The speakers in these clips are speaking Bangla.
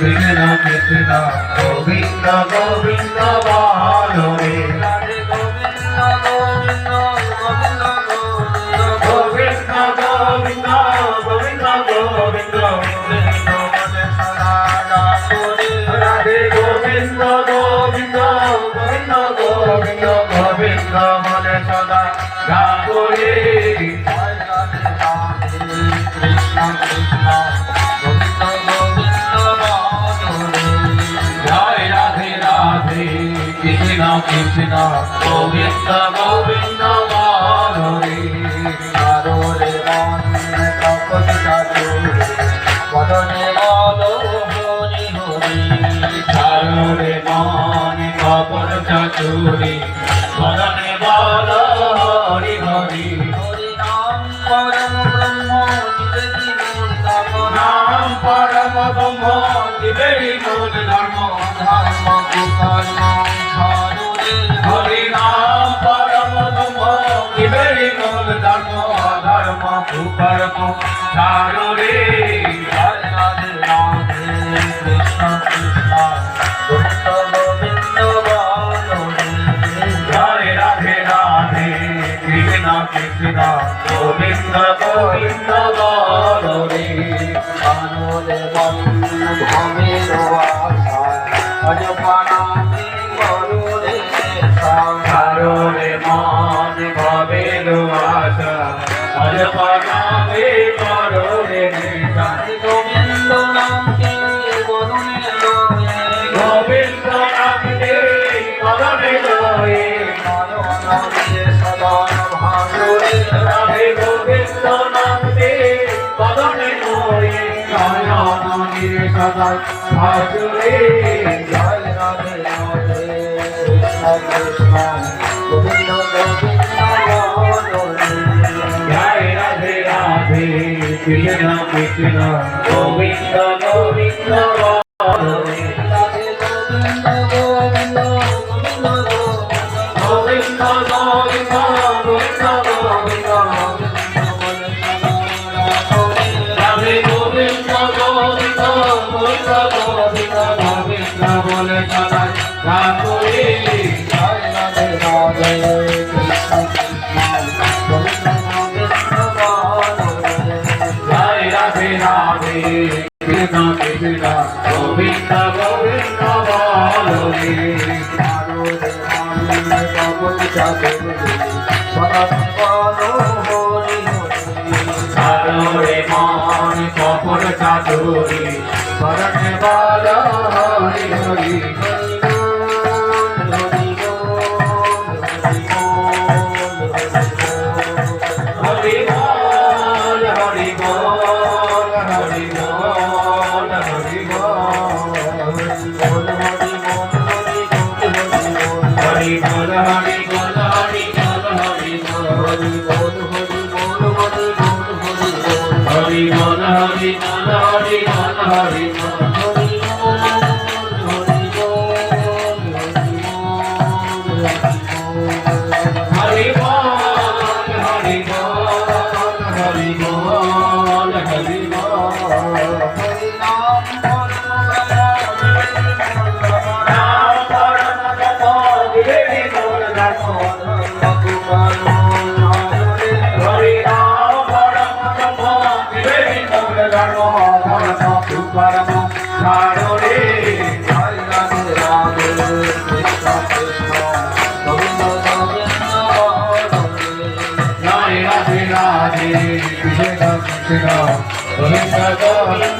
Krishna Krishna Govinda Govinda Bala Govinda Govinda বলে সদা ঠাকুরে কৃষ্ণ কৃষ্ণ গোবিন্দ গোবিন্দ হরে হরে রাম কপি কাজু মদনে সুরে মরণে বল হরি হরি। হরি নাম পরম ব্রহ্ম নাম পরম ব্রহ্ম দিবেরি মূল ধর্ম ধর্ম কর্ম হরি নাম পরম ব্রহ্ম দিবেরি মূল ধর্ম ধর্ম কর্ম চারুরে 하고 আমার ভাজরে জয় রাধে রাধে কৃষ্ণ কৃষ্ণ গোবিন্দ গোবিন্দ জয় রাধে রাধে কৃষ্ণ কৃষ্ণ গোবিন্দ গোবিন্দ Govinda, Govinda, যাবে সারে মন কপর চাদুরি পরণ বালা Hari Hari Hari Hari Hari Hari বল হরি বল হরি বল Oh, 这个我们大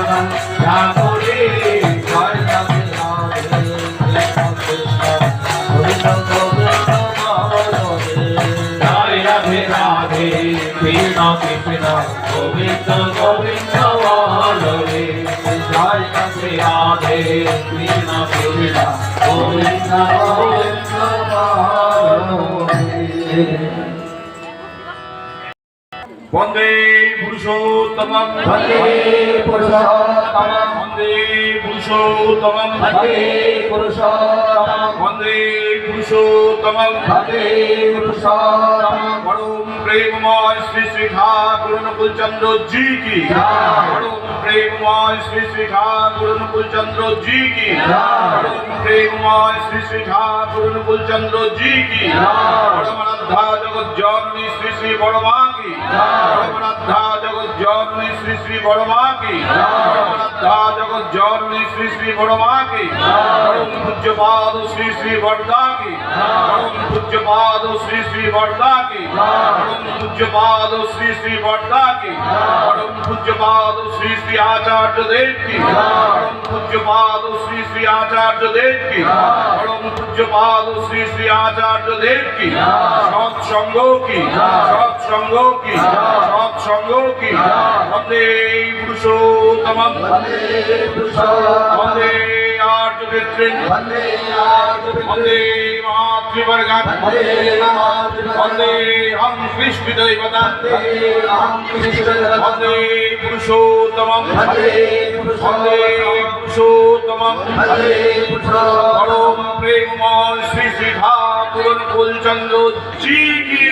রাধে রাধে কৃষ্ণ কৃষ্ণ গোবিন্দ গোবিন্দ বলে জয় রাধে রাধে কৃষ্ণ কৃষ্ণ গোবিন্দ গোবিন্দ বলে বন্দে পুরুষোত্তমম। ভজে পুরুষোত্তমম। वन्दे पुरुषोत्तमं भजे पुरुषोत्तमं वन्दे पुरुषोत्तमं भजे पुरुषोत्तमं परम प्रेममय श्री श्री ठाकुर नकुल चंद्र जी की परम प्रेममय श्री श्री ठाकुर नकुल चंद्र जी की परम प्रेममय श्री श्री ठाकुर नकुल चंद्र जी की परम आराध्या जगत जननी श्री श्री बड़मान की। परमराधा जगत जौरनी श्री श्री बड़मा की। परमराधा जगत जौरनी श्री श्री बड़मा की। परम पूज्य पाद श्री श्री वर्दा की। परम पूज्य पाद श्री श्री वर्दा की। पूज्यपाद श्री श्री भट्टा की परम पूज्यपाद श्री श्री आचार्य देव की परम पूज्यपाद श्री श्री आचार्य देव की परम पूज्यपाद श्री श्री आचार्य देव की सत संगो की सत संगो की सत संगो की। वंदे पुरुषोत्तम वंदे पुरुषोत्तम वंदे राजपितृन् वन्दे वन्दे मातृवर्गन् वन्दे अहं कृष्णदैवता वन्दे पुरुषोत्तमं वन्दे পুরুষোত্তমম পরম প্রেমময় শ্রী শ্রীধা পুরন ফুলচন্দ্র জি কি